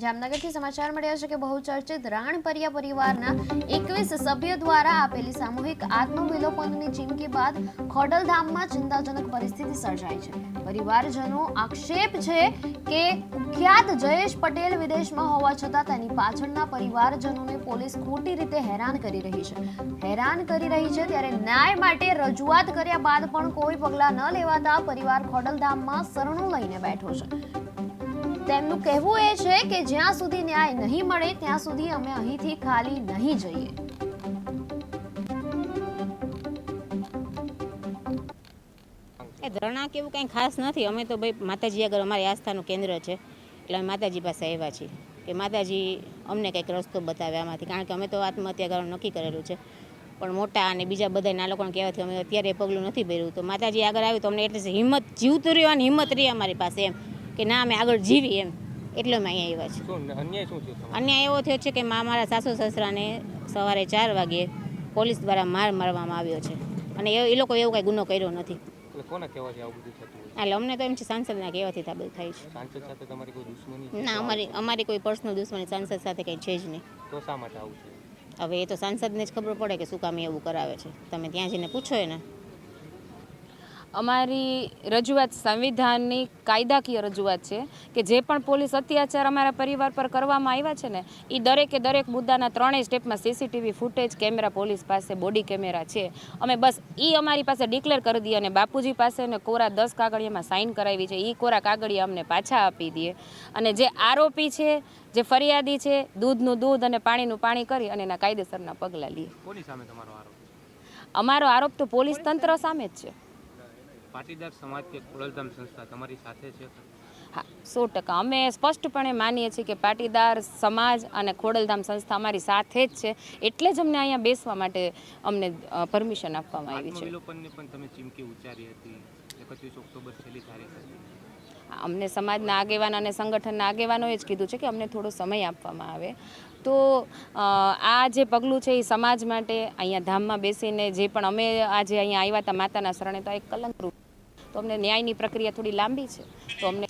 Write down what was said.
જામનગરથી સમાચાર મળ્યા છે કે બહુચર્ચિત રાણપરિયા પરિવારના એકવીસ સભ્યો દ્વારા આપેલી સામૂહિક આત્મવિલોપનની ચીમકી બાદ ખોડલધામમાં ચિંતાજનક પરિસ્થિતિ સર્જાઈ છે. પરિવારજનો આક્ષેપ છે કે કુખ્યાત જયેશ પટેલ વિદેશમાં હોવા છતાં તેની પાછળના પરિવારજનોને પોલીસ ખોટી રીતે હેરાન કરી રહી છે. હેરાન કરી રહી છે ત્યારે ન્યાય માટે રજૂઆત કર્યા બાદ પણ કોઈ પગલાં ન લેવાતા પરિવાર ખોડલધામમાં શરણું લઈને બેઠો છે. તેમનું કહેવું એ છે કે જ્યાં સુધી ન્યાય નહીં મળે, ત્યાં સુધી અમે અહીંથી ખાલી નહીં જઈએ. એ ધરણા કેવું કાંઈ ખાસ નથી. અમે તો ભાઈ માતાજી આગળ અમારી આસ્થાનું કેન્દ્ર છે. એટલે અમે માતાજી પાસે આવ્યા છીએ કે માતાજી અમને કંઈક રસ્તો બતાવે આમાંથી. કારણ કે અમે તો આત્મહત્યા કરવાનું નક્કી કરેલું છે. પણ મોટા અને બીજા બધા ના લોકોને કહેવાથી અમે અત્યારે પગલું નથી ભર્યું. તો માતાજી આગળ આવ્યું તો અમને એટલે હિંમત જીવતું રહેવાની હિંમત રહી અમારી પાસે એમ. કે ના અમે આગળ જીવી એમ. એટલે અમે અહીંયા આવ્યા છીએ. અન્યાય એવો થયો છે કે મા મારા સાસુ સસરાને સવારે ચાર વાગે પોલીસ દ્વારા માર મારવામાં આવ્યો છે. અને એ લોકો એવો કાંઈ ગુનો કર્યો નથી. એટલે અમને તો એમ છે સાંસદના કહેવાથી આ બધું થાય છે? ના અમારી અમારી કોઈ પર્સનલ દુશ્મની સાંસદ સાથે કંઈ છે જ નહીં. તો શા માટે આવું છે? હવે એ તો સાંસદને જ ખબર પડે કે શું કામ એવું કરાવે છે. તમે ત્યાં જઈને પૂછો એને. અમારી રજૂઆત સંવિધાનની કાયદાકીય રજૂઆત છે કે જે પણ પોલીસ અત્યાચાર અમારા પરિવાર પર કરવામાં આવ્યા છે ને એ દરેકે દરેક મુદ્દાના ત્રણેય સ્ટેપમાં સીસીટીવી ફૂટેજ કેમેરા પોલીસ પાસે બોડી કેમેરા છે. અમે બસ એ અમારી પાસે ડિક્લેર કરી દઈએ અને બાપુજી પાસે ને કોરા દસ કાગળિયામાં સાઇન કરાવી છે. એ કોરા કાગળિયા અમને પાછા આપી દઈએ અને જે આરોપી છે જે ફરિયાદી છે દૂધનું દૂધ અને પાણીનું પાણી કરી અને એના કાયદેસરના પગલાં લઈએ અમારો આરોપ તો પોલીસ તંત્ર સામે જ છે. પાટીદાર સમાજ કે ખોડલધામ સંસ્થા તમારી સાથે છે? હા સો ટકા. અમે સ્પષ્ટપણે માનીએ છીએ કે પાટીદાર સમાજ અને ખોડલધામ સંસ્થા અમારી સાથે જ છે. એટલે જ અમને અહીંયા બેસવા માટે અમને પરમિશન આપવામાં આવી છે. પણ તમે ચીમકી ઉચ્ચારી હતી. એકત્રીસ ઓક્ટોબર છેલ્લી તારીખ હતી. અમને સમાજના આગેવાન અને સંગઠનના આગેવાનોએ જ કીધું છે કે અમને થોડો સમય આપવામાં આવે. તો આ જે પગલું છે એ સમાજ માટે અહીંયા ધામમાં બેસીને જે પણ અમે આજે અહીંયા આવ્યા હતા માતાના શરણે તો આ એક કલંકરૂપ તો અમને ન્યાયની પ્રક્રિયા થોડી લાંબી છે. તો અમને